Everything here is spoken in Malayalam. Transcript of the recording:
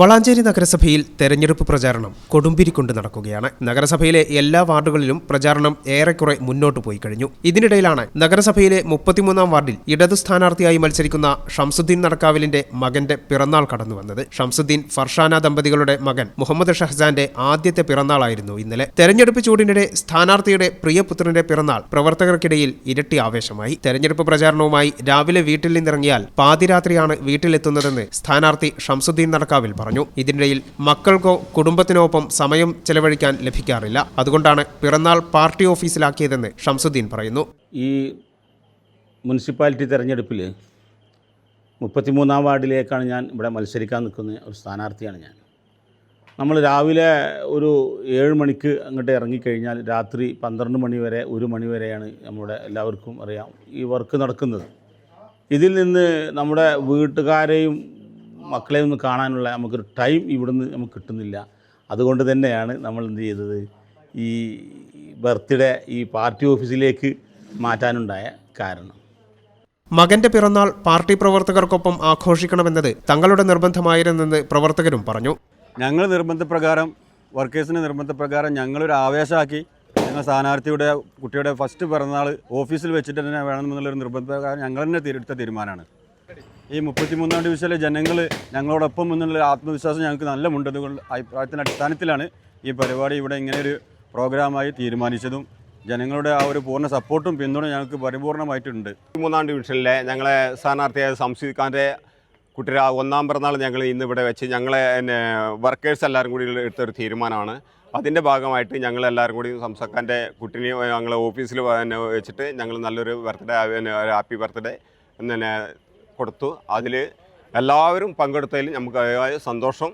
വളാഞ്ചേരി നഗരസഭയിൽ തെരഞ്ഞെടുപ്പ് പ്രചാരണം കൊടുമ്പിരിക്കൊണ്ട് നടക്കുകയാണ്. നഗരസഭയിലെ എല്ലാ വാർഡുകളിലും പ്രചാരണം ഏറെക്കുറെ മുന്നോട്ട് പോയി കഴിഞ്ഞു. ഇതിനിടയിലാണ് നഗരസഭയിലെ മുപ്പത്തിമൂന്നാം വാർഡിൽ ഇടതു സ്ഥാനാർത്ഥിയായി മത്സരിക്കുന്ന ഷംസുദ്ദീൻ നടക്കാവിലിന്റെ മകന്റെ പിറന്നാൾ കടന്നു വന്നത് ഷംസുദ്ദീൻ ഫർഷാന ദമ്പതികളുടെ മകൻ മുഹമ്മദ് ഷഹ്സാന്റെ ആദ്യത്തെ പിറന്നാളായിരുന്നു ഇന്നലെ. തെരഞ്ഞെടുപ്പ് ചൂടിനിടെ സ്ഥാനാർത്ഥിയുടെ പ്രിയപുത്രന്റെ പിറന്നാൾ പ്രവർത്തകർക്കിടയിൽ ഇരട്ടി ആവേശമായി. തെരഞ്ഞെടുപ്പ് പ്രചാരണവുമായി രാവിലെ വീട്ടിൽ നിന്നിറങ്ങിയാൽ പാതിരാത്രിയാണ് വീട്ടിലെത്തുന്നതെന്ന് സ്ഥാനാർത്ഥി ഷംസുദ്ദീൻ നടക്കാവിൽ പറഞ്ഞു ഇതിനിടയിൽ മക്കൾക്കോ കുടുംബത്തിനോപ്പം സമയം ചെലവഴിക്കാൻ ലഭിക്കാറില്ല. അതുകൊണ്ടാണ് പിറന്നാൾ പാർട്ടി ഓഫീസിലാക്കിയതെന്ന് ഷംസുദ്ദീൻ പറയുന്നു. ഈ മുനിസിപ്പാലിറ്റി തെരഞ്ഞെടുപ്പിൽ മുപ്പത്തിമൂന്നാം വാർഡിലേക്കാണ് ഞാൻ ഇവിടെ മത്സരിക്കാൻ നിൽക്കുന്ന ഒരു സ്ഥാനാർത്ഥിയാണ് ഞാൻ. നമ്മൾ രാവിലെ ഒരു ഏഴ് മണിക്ക് അങ്ങോട്ട് ഇറങ്ങിക്കഴിഞ്ഞാൽ രാത്രി പന്ത്രണ്ട് മണി വരെ ഒരു മണി വരെയാണ് നമ്മുടെ എല്ലാവർക്കും അറിയാം ഈ വർക്ക് നടക്കുന്നത്. ഇതിൽ നിന്ന് നമ്മുടെ വീട്ടുകാരെയും മക്കളെയും ഒന്ന് കാണാനുള്ള നമുക്കൊരു ടൈം ഇവിടുന്ന് നമുക്ക് കിട്ടുന്നില്ല. അതുകൊണ്ട് തന്നെയാണ് നമ്മൾ എന്ത് ചെയ്തത്? ഈ ബർത്ത്ഡേ ഈ പാർട്ടി ഓഫീസിലേക്ക് മാറ്റാനുണ്ടായ കാരണം. മകന്റെ പിറന്നാൾ പാർട്ടി പ്രവർത്തകർക്കൊപ്പം ആഘോഷിക്കണമെന്നത് തങ്ങളുടെ നിർബന്ധമായിരുന്നെന്ന് പ്രവർത്തകരും പറഞ്ഞു. ഞങ്ങൾ നിർബന്ധപ്രകാരം വർക്കേഴ്സിന്റെ നിർബന്ധപ്രകാരം ഞങ്ങളൊരു ആവേശമാക്കി ഞങ്ങൾ സ്ഥാനാർത്ഥിയുടെ കുട്ടിയുടെ ഫസ്റ്റ് പിറന്നാൾ ഓഫീസിൽ വെച്ചിട്ട് തന്നെ വേണമെന്നുള്ളൊരു നിർബന്ധപ്രകാരം ഞങ്ങൾ തന്നെ എടുത്ത തീരുമാനമാണ്. ഈ മുപ്പത്തിമൂന്നാം ഡിവിഷനിലെ ജനങ്ങൾ ഞങ്ങളോടൊപ്പം എന്നുള്ള ആത്മവിശ്വാസം ഞങ്ങൾക്ക് നല്ല അതുകൊണ്ട് അഭിപ്രായത്തിന്റെ അടിസ്ഥാനത്തിലാണ് ഈ പരിപാടി ഇവിടെ ഇങ്ങനെ ഒരു പ്രോഗ്രാമായി തീരുമാനിച്ചതും. ജനങ്ങളുടെ ആ ഒരു പൂർണ സപ്പോർട്ടും പിന്തുണ ഞങ്ങൾക്ക് പരിപൂർണമായിട്ടുണ്ട്. മൂന്നാം ഡിവിഷനിലെ ഞങ്ങളെ സ്ഥാനാർത്ഥിയായ സംസീദ് ഖാന്റെ കുട്ടിയുടെ ഒന്നാം പിറന്നാൾ ഞങ്ങൾ ഇന്ന് ഇവിടെ വെച്ച് ഞങ്ങളെ പിന്നെ വർക്കേഴ്സ് എല്ലാവരും കൂടി എടുത്തൊരു തീരുമാനമാണ്. അതിന്റെ ഭാഗമായിട്ട് ഞങ്ങൾ എല്ലാവരും കൂടി സംസക്കാന്റെ കുട്ടിനെ ഞങ്ങൾ ഓഫീസിൽ വെച്ചിട്ട് ഞങ്ങൾ നല്ലൊരു ബർത്ത്ഡേ ഹാപ്പി ബർത്ത്ഡേ പിന്നെ കൊടുത്തു. അതിൽ എല്ലാവരും പങ്കെടുത്തതിൽ നമുക്ക് സന്തോഷം.